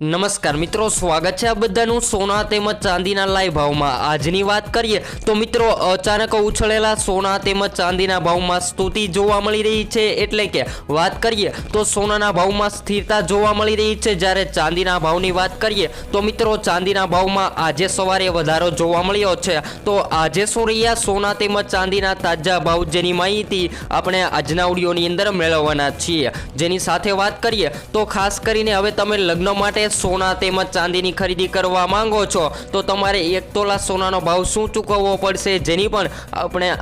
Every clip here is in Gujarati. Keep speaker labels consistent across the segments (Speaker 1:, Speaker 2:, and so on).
Speaker 1: નમસ્કાર મિત્રો, સ્વાગત છે આ બધાનું સોના તેમજ ચાંદીના લાઈવ ભાવમાં. આજની વાત કરીએ તો મિત્રો, અચાનક ઉછળેલા સોના તેમજ ચાંદીના ભાવમાં સ્તુતિ જોવા મળી રહી છે. એટલે કે વાત કરીએ તો સોનાના ભાવમાં સ્થિરતા જોવા મળી રહી છે. જ્યારે ચાંદીના ભાવની વાત કરીએ તો મિત્રો, ચાંદીના ભાવમાં આજે સવારે વધારો જોવા મળ્યો છે. તો આજે શું રહ્યા સોના તેમજ ચાંદીના તાજા ભાવ જેની માહિતી આપણે આજના ઓડિયોની અંદર મેળવવાના છીએ. જેની સાથે વાત કરીએ તો ખાસ કરીને હવે તમે લગ્ન માટે સોના તેમજ ચાંદીની ખરીદી કરવા માંગો છો, તો તમારે એક તોલા સોનાનો ભાવ શું ચૂકવવો પડશે? જેની પણ આપણે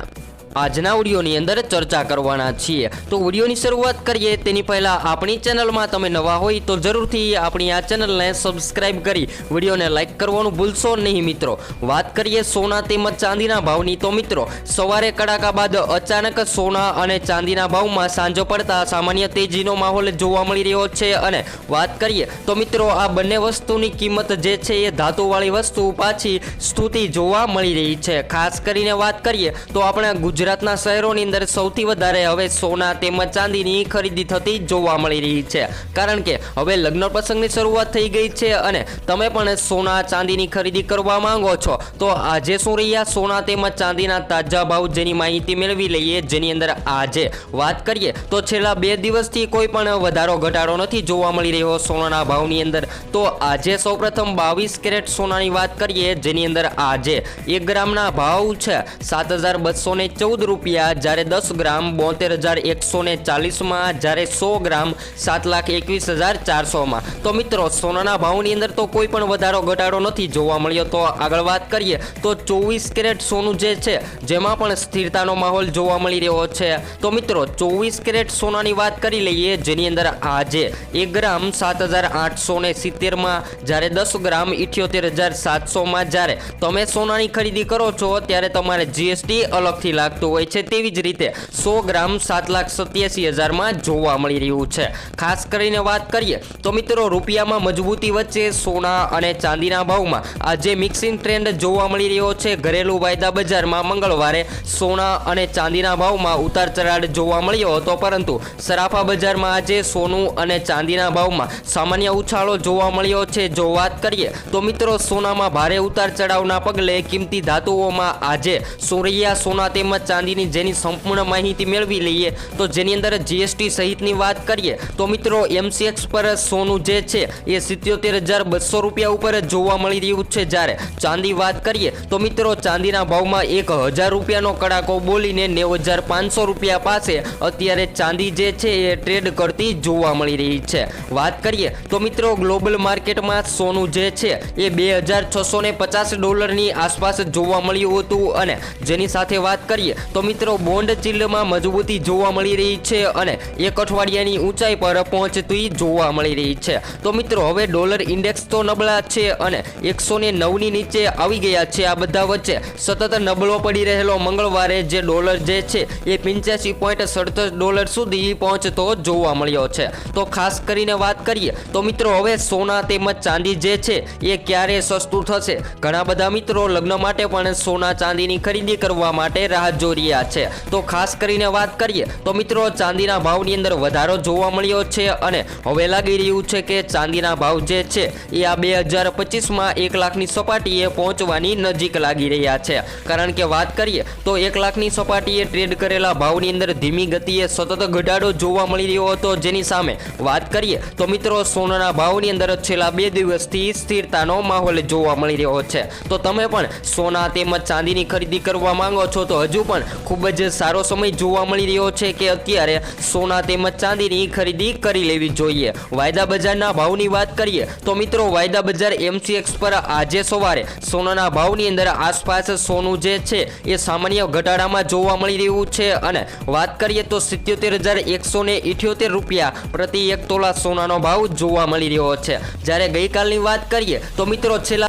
Speaker 1: આજના ઓડિયોની અંદર ચર્ચા કરવાના છીએ. તો ઓડિયોની શરૂઆત કરીએ. તેની પહેલાં આપણી ચેનલમાં તમે નવા હોય તો જરૂરથી આપણી આ ચેનલને સબસ્ક્રાઇબ કરી વિડીયોને લાઇક કરવાનું ભૂલશો નહીં મિત્રો. વાત કરીએ સોના તેમજ ચાંદીના ભાવની તો મિત્રો, સવારે કડાકા બાદ અચાનક સોના અને ચાંદીના ભાવમાં સાંજો પડતા સામાન્ય તેજીનો માહોલ જોવા મળી રહ્યો છે અને વાત કરીએ તો મિત્રો, આ બંને વસ્તુની કિંમત જે છે એ ધાતુવાળી વસ્તુ પાછી સ્તુતિ જોવા મળી રહી છે. ખાસ કરીને વાત કરીએ તો આપણે ગુજરાતના શહેરોની અંદર સૌથી વધારે હવે સોના તેમજ ચાંદીની ખરીદી થતી જોવા મળી રહી છે. કારણ કે હવે લગ્ન પ્રસંગની શરૂઆત થઈ ગઈ છે અને તમે પણ સોના, ચાંદીની ખરીદી કરવા માંગો છો, તો આજે શું રહ્યા? સોના તેમજ ચાંદીના તાજા ભાવ જેની માહિતી મેળવી લઈએ, જેની અંદર આજે વાત કરીએ, તો છેલ્લા બે દિવસથી કોઈ પણ વધારો, ઘટાડો નથી જોવા મળી રહ્યો સોનાના ભાવની અંદર. તો આજે સૌપ્રથમ બાવીસ કેરેટ સોનાની વાત કરીએ, જેની અંદર આજે એક ગ્રામના ભાવ છે સાત હજાર બસો ને ચૌદ રૂપિયા, જ્યારે દસ ગ્રામ બોતેર હજાર એકસો ને ચાલીસમાં, જ્યારે સો ગ્રામ સાત લાખ એકવીસ હજાર ચારસોમાં. તો મિત્રો, સોનાના ભાવની અંદર તો કોઈ પણ વધારો, ઘટાડો નથી જોવા મળ્યો. તો આગળ વાત કરીએ, તો ચોવીસ કેરેટ સોનું જે છે, જેમાં પણ સ્થિરતાનો માહોલ જોવા મળી રહ્યો છે. તો મિત્રો, ચોવીસ કેરેટ સોનાની વાત કરી લઈએ, જેની અંદર આજે એક ગ્રામ સાત હજાર આઠસો ને સિત્તેરમાં, જ્યારે દસ ગ્રામ ઇઠ્યોતેર હજાર સાતસોમાં જ્યારે તમે સોનાની ખરીદી કરો છો, ત્યારે તમારે જીએસટી અલગથી લાગતું હોય છે તેવી જ રીતે સો ગ્રામ સાત લાખ સત્યાસી હજારમાં જોવા મળી રહ્યું છે. ખાસ કરીને વાત કરીએ તો મિત્રો રૂપિયામાં મજબૂતી વચ્ચે સોના અને ચાંદીના ભાવમાં આજે મિક્સિંગ ટ્રેન્ડ જોવા મળી રહ્યો છે. ઘરેલું વાયદા બજારમાં મંગળવારે સોના અને ચાંદીના ભાવમાં ઉતાર ચઢાવ જોવા મળ્યો હતો, પરંતુ સરાફા બજારમાં આજે સોનું અને ચાંદીના ભાવમાં સામાન્ય ઉછાળો જોવા મળ્યો છે. જો વાત કરીએ તો મિત્રો સોનામાં ભારે ઉતાર ચઢાવના પગલે કિંમતી ધાતુઓમાં આજે સોરૈયા સોના તેમજ ચાંદીની જેની સંપૂર્ણ માહિતી મેળવી લઈએ તો જેની અંદર જીએસટી સહિતની વાત કરીએ તો મિત્રો એમસીએક્સ પર સોનું જે છે એ સિત્યોતેર હજાર બસો રૂપિયા ઉપર જોવા મળી રહ્યું છે. જ્યારે ચાંદી વાત કરીએ તો મિત્રો ચાંદીના ભાવમાં એક હજાર રૂપિયાનો કડાકો બોલીને નેવ હજાર પાંચસો રૂપિયા પાસે અત્યારે ચાંદી જે છે એ ટ્રેડ કરતી જોવા મળી રહી છે. વાત કરીએ તો મિત્રો ગ્લોબલ માર્કેટમાં સોનું જે છે એ બે હજાર છસો ને પચાસ ડોલરની આસપાસ જોવા મળ્યું હતું અને જેની સાથે વાત કરીએ તો મિત્રો, બોન્ડ ચિલ્ડમાં મજબૂતી જોવા મળી રહી છે અને એક અઠવાડિયાની ઊંચાઈ પર પહોંચતી જોવા મળી રહી છે. તો મિત્રો, હવે ડોલર ઇન્ડેક્સ તો નબળા છે અને એકસો ને નવની નીચે આવી ગયા છે આ બધા વચ્ચે. સતત નબળો પડી રહેલો મંગળવારે જે ડોલર જે છે એ પંચ્યાસી પોઈન્ટ સડસઠ ડોલર સુધી પહોંચતો જોવા મળ્યો છે. તો ખાસ કરીને વાત કરીએ, તો મિત્રો, હવે સોના તેમજ ચાંદી જે છે એ ક્યારે સસ્તું થશે? ઘણા બધા મિત્રો લગ્ન માટે પણ સોના ચાંદીની ખરીદી કરવા માટે રાહ જોઈ રહ્યા છે. તો ખાસ કરીને વાત કરીએ, તો મિત્રો ચાંદીના ભાવની અંદર વધારો જોવા મળ્યો છે અને હવે લાગી રહ્યું છે કે ચાંદીના ભાવ જે છે, એ આ બે હજાર પચીસમાં એક લાખની સપાટીએ પહોંચવાની નજીક લાગી રહ્યા છે. કારણ કે વાત કરીએ, તો એક લાખની સપાટીએ ટ્રેડ કરેલા ભાવની અંદર ધીમી ગતિએ સતત ઘટાડો જોવા મળી રહ્યો હતો. જેની સામે વાત કરીએ, તો મિત્રો સોનાના ભાવની અંદર છેલ્લા બે દિવસથી સ્થિરતાનો માહોલ જોવા મળી રહ્યો છે. તો તમે પણ સોના તેમજ ચાંદીની ખરીદી કરવા માંગો છો તો હજુ પણ ખૂબ જ સારો સમય જોવા મળી રહ્યો છે કે અત્યારે સોના તેમજ ચાંદીની ખરીદી કરી લેવી જોઈએ. વાયદા બજારના ભાવની વાત કરીએ તો મિત્રો વાયદા બજાર એમસીએક્સ પર આજે સવારે સોનાના ભાવની અંદર આસપાસ સોનું જે છે એ સામાન્ય ઘટાડામાં જોવા મળી રહ્યું છે અને વાત કરીએ તો સિત્યોતેર હજાર એકસો ને ઇઠ્યોતેર રૂપિયા પ્રતિ એક તોલા સોનાનો ભાવ જોવા મળી રહ્યો છે. જ્યારે ગઈકાલની વાત કરીએ તો મિત્રો છેલ્લા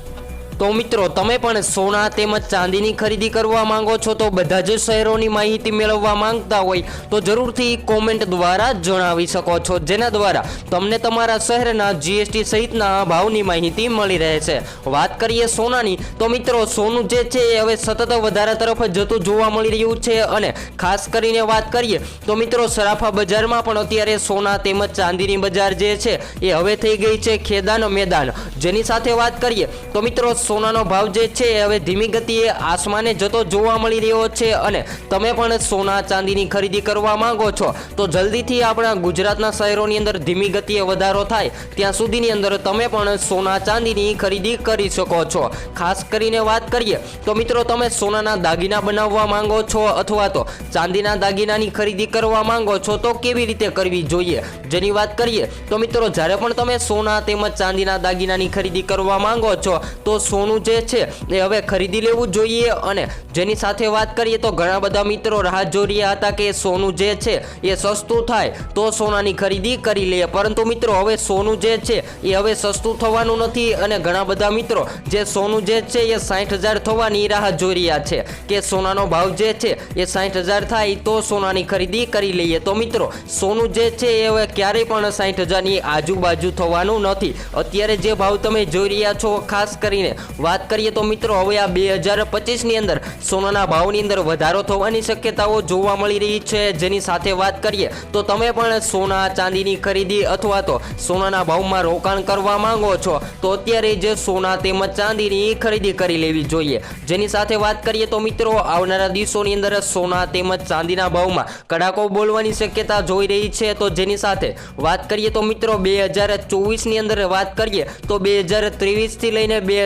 Speaker 1: તો મિત્રો, તમે પણ સોના તેમજ ચાંદીની ખરીદી કરવા માંગો છો તો બધા જ શહેરોની માહિતી મેળવવા માંગતા હોય તો જરૂરથી કોમેન્ટ દ્વારા જણાવી શકો છો. જેના દ્વારા તમને તમારા શહેરના જીએસટી સહિતના ભાવની માહિતી મળી રહે છે. વાત કરીએ સોનાની, તો મિત્રો, સોનું જે છે એ હવે સતત વધારા તરફ જતું જોવા મળી રહ્યું છે અને ખાસ કરીને વાત કરીએ તો મિત્રો, સરાફા બજારમાં પણ અત્યારે સોના તેમજ ચાંદીની બજાર જે છે એ હવે થઈ ગઈ છે ખેદાન મેદાન. જેની સાથે વાત કરીએ તો મિત્રો સોનાનો ભાવ જે છે હવે ધીમી ગતિએ આસમાને જતો જોવા મળી રહ્યો છે અને તમે પણ સોના ચાંદીની ખરીદી કરવા માંગો છો, તો જલ્દીથી આપણા ગુજરાતના શહેરોની અંદર ધીમી ગતિએ વધારો થાય, ત્યાં સુધીની અંદર તમે પણ સોના ચાંદીની ખરીદી કરી શકો છો. ખાસ કરીને વાત કરીએ, તો મિત્રો તમે સોનાના દાગીના બનાવવા માંગો છો અથવા તો ચાંદીના દાગીનાની ખરીદી કરવા માંગો છો, તો કેવી રીતે કરવી જોઈએ? જેની વાત કરીએ, તો મિત્રો જ્યારે પણ તમે સોના તેમજ ચાંદીના દાગીનાની ખરીદી કરવા માંગો છો, તો સોનું જે છે એ હવે ખરીદી લેવું જોઈએ અને જેની સાથે વાત કરીએ તો ઘણા બધા મિત્રો રાહ જોઈ હતા કે સોનું જે છે એ સસ્તું થાય તો સોનાની ખરીદી કરી લઈએ. પરંતુ મિત્રો, હવે સોનું જે છે એ હવે સસ્તું થવાનું નથી અને ઘણા બધા મિત્રો જે સોનું જે છે એ સાઠ હજાર થવાની રાહ જોઈ છે કે સોનાનો ભાવ જે છે એ સાઠ હજાર થાય તો સોનાની ખરીદી કરી લઈએ. તો મિત્રો, સોનું જે છે એ હવે ક્યારેય પણ સાઠ હજારની આજુબાજુ થવાનું નથી. અત્યારે જે ભાવ તમે જોઈ રહ્યા છો, ખાસ કરીને વાત કરીએ તો મિત્રો, હવે આ બે હજાર પચીસની અંદર સોનાના ભાવની અંદર વધારો થવાની શક્યતાઓ જોવા મળી રહી છે. જેની સાથે વાત કરીએ તો તમે પણ સોના ચાંદીની ખરીદી અથવા તો સોનાના ભાવમાં રોકાણ કરવા માંગો છો, તો અત્યારે જે સોના તેમજ ચાંદીની ખરીદી કરી લેવી જોઈએ. જેની સાથે વાત કરીએ તો મિત્રો, આવનારા દિવસોની અંદર સોના તેમજ ચાંદીના ભાવમાં કડાકો બોલવાની શક્યતા જોઈ રહી છે. તો જેની સાથે વાત કરીએ તો મિત્રો, બે હજાર ચોવીસની અંદર વાત કરીએ તો બે હજાર ત્રેવીસથી લઈને બે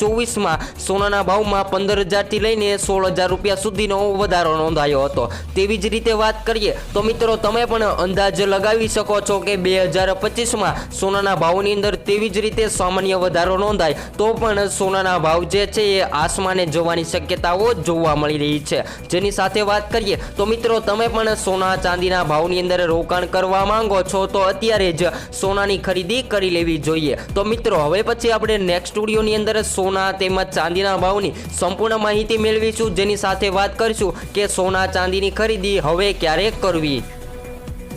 Speaker 1: ચોવીસમાં સોનાના ભાવમાં પંદર હજારથી લઈને સોળ હજાર રૂપિયા સુધીનો વધારો નોંધાયો હતો. તેવી જ રીતે વાત કરીએ તો મિત્રો તમે પણ અંદાજ લગાવી શકો છો કે બે હજાર પચીસમાં સોનાના ભાવની અંદર તેવી જ રીતે સામાન્ય વધારો નોંધાય. તો પણ સોનાના ભાવ જે છે એ આસમાને જવાની શક્યતાઓ જોવા મળી રહી છે. જેની સાથે વાત કરીએ તો મિત્રો તમે પણ સોના ચાંદીના ભાવની અંદર રોકાણ કરવા માંગો છો તો અત્યારે જ સોનાની ખરીદી કરી લેવી જોઈએ. તો મિત્રો હવે પછી આપણે નેક્સ્ટ સ્ટુડિયોની અંદર સોના તેમજ ચાંદીના ભાવની સંપૂર્ણ માહિતી મેળવીશું. જેની સાથે વાત કરીશું કે સોના ચાંદીની ખરીદી હવે ક્યારે કરવી?